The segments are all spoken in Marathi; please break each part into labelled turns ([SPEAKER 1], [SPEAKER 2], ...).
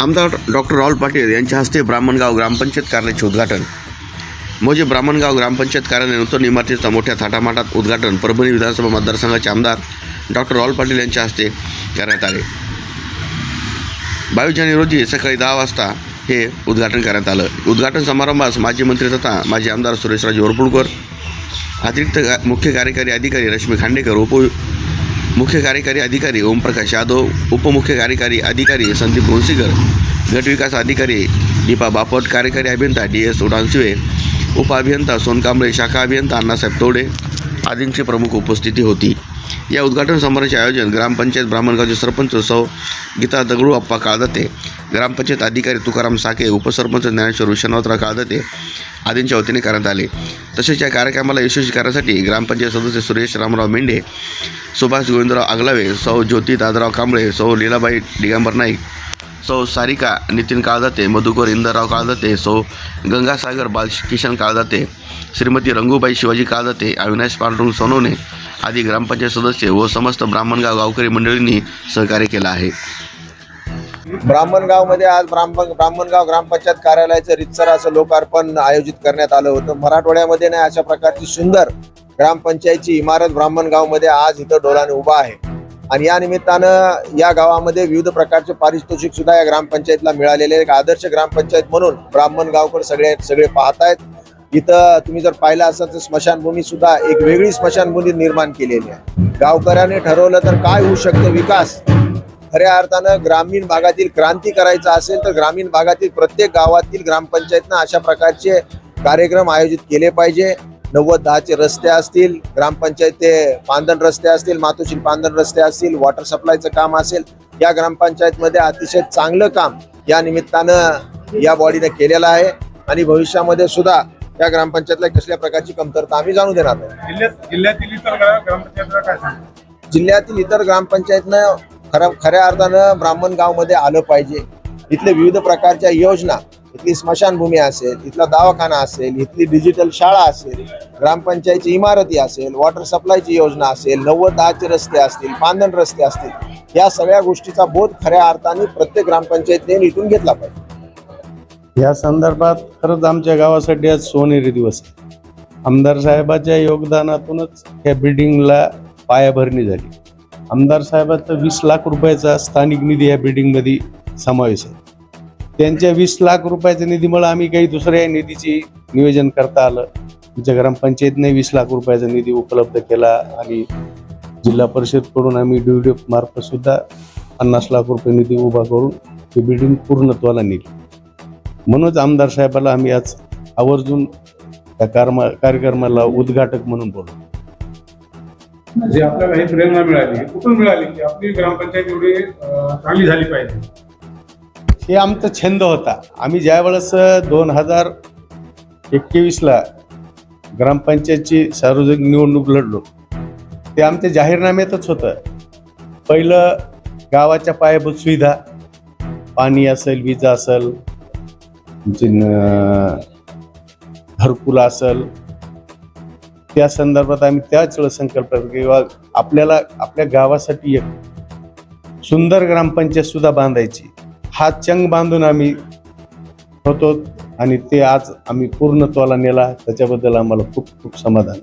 [SPEAKER 1] आमदार डॉक्टर राहुल पाटील यांच्या हस्ते ब्राह्मणगाव ग्रामपंचायत कार्यालयाचे उद्घाटन. म्हणजे ब्राह्मणगाव ग्रामपंचायत कार्यालय नूतन इमारतीचं मोठ्या थाटामाटात उद्घाटन परभणी विधानसभा मतदारसंघाचे आमदार डॉक्टर राहुल पाटील यांच्या हस्ते करण्यात आले. बावीस जानेवारी रोजी सकाळी दहा वाजता हे उद्घाटन करण्यात आलं. उद्घाटन समारंभास माजी मंत्री तथा माजी आमदार सुरेशराजे वरपुडकर अतिरिक्त गा- मुख्य कार्यकारी अधिकारी रश्मी खांडेकर उप मुख्य कार्यकारी अधिकारी ओमप्रकाश यादव उपमुख्य कार्यकारी अधिकारी संदीप गोंसीकर गटविकास अधिकारी दीपा बापट कार्यकारी अभियंता डी एस उडानसिवे उपअभियंता सोनकांबळे शाखा अभियंता अण्णासाहेब तोडे आदींची प्रमुख उपस्थिती होती. या उद्घाटन समारोहाचे आयोजन ग्रामपंचायत ब्राह्मणगावचे सरपंच सौ गीता दगडू अप्पा काळदते ग्रामपंचायत अधिकारी तुकाराम साके उपसरपंच ज्ञानेश्वर विश्वनाथराव काळदते आदींच्या वतीने करण्यात आले. तसेच या कार्यक्रमाला यशस्वी करण्यासाठी ग्रामपंचायत सदस्य सुरेश रामराव मेंढे सुभाष गोविंदराव आगलावे सौ ज्योती दादराव कांबळे सौ लीलाबाई दिगंबर नाईक सौ सारिका नितीन काळदाते मधुकर इंदरराव काळदाते सौ गंगासागर बालकिशन काळदाते श्रीमती रंगूबाई शिवाजी काळदाते अविनाश पांडुरंग सोनवणे आदी ग्रामपंचायत सदस्य व समस्त ब्राह्मणगाव गावकरी मंडळींनी सहकार्य केलं आहे.
[SPEAKER 2] ब्राह्मणगावमध्ये आज ब्राह्मण ब्राह्मणगाव ग्रामपंचायत कार्यालयाचं रितसर असं लोकार्पण आयोजित करण्यात आलं होतं. मराठवाड्यामध्ये नाही अशा प्रकारची सुंदर ग्रामपंचायतची इमारत ब्राह्मणगावमध्ये आज इथं डोलाने उभा आहे. आणि या निमित्तानं या गावामध्ये विविध प्रकारचे पारितोषिक सुद्धा या ग्रामपंचायतला मिळालेले आहे. एक आदर्श ग्रामपंचायत म्हणून ब्राह्मणगावकर सगळे सगळे पाहतायत. इथं तुम्ही जर पाहिलं असाल तर स्मशानभूमी सुद्धा एक वेगळी स्मशानभूमी निर्माण केलेली आहे. गावकऱ्याने ठरवलं तर काय होऊ शकतं विकास? खऱ्या अर्थानं ग्रामीण भागातील क्रांती करायचा असेल तर ग्रामीण भागातील प्रत्येक गावातील ग्रामपंचायतनं अशा प्रकारचे कार्यक्रम आयोजित केले पाहिजे. नव्वद दहाचे रस्ते असतील ग्रामपंचायत ते पांदण रस्ते असतील मातोश्री पांदण रस्ते असतील वॉटर सप्लायचं काम असेल या ग्रामपंचायतमध्ये अतिशय चांगलं काम या निमित्तानं या बॉडीने केलेलं आहे. आणि भविष्यामध्ये सुद्धा या ग्रामपंचायतला कसल्या प्रकारची कमतरता आम्ही जाणून देणार नाही.
[SPEAKER 3] जिल्ह्यात जिल्ह्यातील इतर ग्रा- ग्रामपंचायतीला काय सांगता
[SPEAKER 2] जिल्ह्यातील इतर ग्रामपंचायतनं खऱ्या खऱ्या अर्थानं ब्राह्मण गावमध्ये आलं पाहिजे. इथले विविध प्रकारच्या योजना इथली स्मशानभूमी असेल इथला दवाखाना असेल इथली डिजिटल शाळा असेल ग्रामपंचायतची इमारती असेल वॉटर सप्लायची योजना असेल नव्वद दहाचे रस्ते असतील पांदण रस्ते असतील या सगळ्या गोष्टीचा बोध खऱ्या अर्थाने प्रत्येक ग्रामपंचायतीने इथून घेतला पाहिजे.
[SPEAKER 4] या संदर्भात खरंच आमच्या गावासाठी आज सोनेरी दिवस आहे. आमदार साहेबाच्या योगदानातूनच या बिल्डिंगला पायाभरणी झाली. आमदार साहेबाचा वीस लाख रुपयाचा स्थानिक निधी या बिल्डिंगमध्ये समावेश आहे. त्यांच्या वीस लाख रुपयाच्या निधीमुळे आम्ही काही दुसऱ्या निधीची नियोजन करता आलं. आमच्या ग्रामपंचायतने वीस लाख रुपयाचा निधी उपलब्ध केला आणि जिल्हा परिषदकडून आम्ही डी मार्फतसुद्धा पन्नास लाख रुपये निधी उभा करून ही बिल्डिंग पूर्णत्वाला नेली. म्हणूनच आमदार साहेबाला आम्ही आज आवर्जून त्या कारमा कार्यक्रमाला उद्घाटक म्हणून बोलतो
[SPEAKER 3] जे आपल्याला ही प्रेरणा मिळाली कुठून मिळाली की आपली ग्रामपंचायत एवढी चांगली झाली पाहिजे?
[SPEAKER 4] हे आमचा छंद होता. आम्ही ज्यावेळेस दोन हजार एकवीसला ग्रामपंचायतची सार्वजनिक निवडणूक लढलो ते आमच्या जाहीरनाम्यातच होतं. पहिलं गावाच्या पायाभूत सुविधा पाणी असेल वीज असेल घरकुल असेल त्या संदर्भात आम्ही त्याच वेळेस संकल्प किंवा आपल्याला आपल्या गावासाठी एक सुंदर ग्रामपंचायत सुद्धा बांधायची. हा चंग बांधून आम्ही होतो आणि ते आज आम्ही पूर्णत्वाला नेला त्याच्याबद्दल आम्हाला खूप खूप समाधान.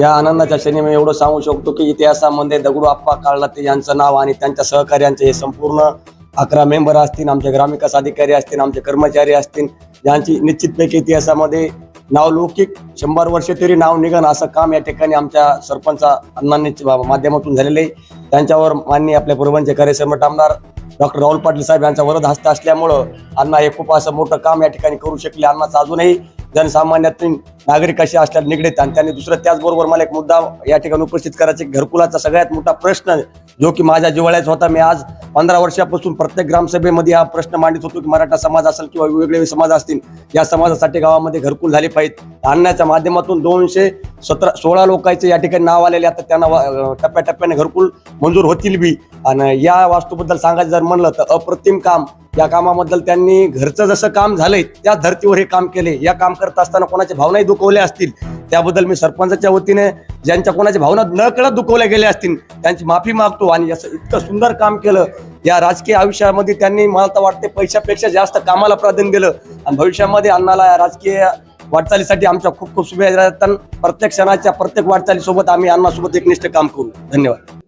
[SPEAKER 5] या आनंदाच्या क्षणी मी एवढं सांगू शकतो की इतिहासामध्ये दगडू आप्पा काळला ते यांचं नाव आणि त्यांच्या सहकार्यांचे हे संपूर्ण अकरा मेंबर असतील आमचे ग्रामविकास अधिकारी असतील आमचे कर्मचारी असतील ज्यांची निश्चितपैकी इतिहासामध्ये नावलौकिक शंभर वर्ष तरी नाव निघन असं काम या ठिकाणी आमच्या सरपंच अण्णांनी माध्यमातून झालेलं आहे. त्यांच्यावर माननीय आपल्या पूर्वांचे कार्यसम्राट आमदार डॉक्टर राहुल पाटील साहेब यांचा वरद हस्त असल्यामुळं अण्णा हे खूप असं मोठं काम या ठिकाणी करू शकले. अण्णाचं अजूनही जनसामान्यातून नागरिकाशी असल्याला निगडीत आणि त्यांनी दुसरं त्याचबरोबर मला एक मुद्दा या ठिकाणी उपस्थित करायचा घरकुलाचा सगळ्यात मोठा प्रश्न जो की माझ्या जिव्हाळ्याचा होता. मी आज पंधरा वर्षापासून प्रत्येक ग्रामसभेमध्ये हा प्रश्न मांडित होतो की मराठा समाज असेल किंवा वेगवेगळे समाज असतील या समाजासाठी गावामध्ये घरकुल झाले पाहिजेत. धान्याच्या माध्यमातून दोनशे सतरा सोळा लोकांचे या ठिकाणी नाव आलेले आता त्यांना टप्प्याटप्प्याने घरकुल मंजूर होतील बी. आणि या वास्तूबद्दल सांगायचं जर म्हणलं तर अप्रतिम काम या कामाबद्दल त्यांनी घरचं जसं काम झालंय त्या धर्तीवर हे काम केले या काम करत असताना कोणाच्या भावनाही दुखवल्या असतील. त्याबद्दल मी सरपंचाच्या वतीने ज्यांच्या कोणाच्या भावना न कळत दुखवल्या गेल्या असतील त्यांची माफी मागतो आणि असं इतकं सुंदर काम केलं. या राजकीय आयुष्यामध्ये त्यांनी मला तर वाटते पैशापेक्षा जास्त कामाला प्राधान्य दिलं. आणि भविष्यामध्ये अण्णाला या राजकीय वाटचालीसाठी आमच्या खूप खूप शुभेच्छा राहतात. प्रत्येक क्षणाच्या प्रत्येक वाटचालीसोबत आम्ही अण्णासोबत एकनिष्ठ काम करू. धन्यवाद.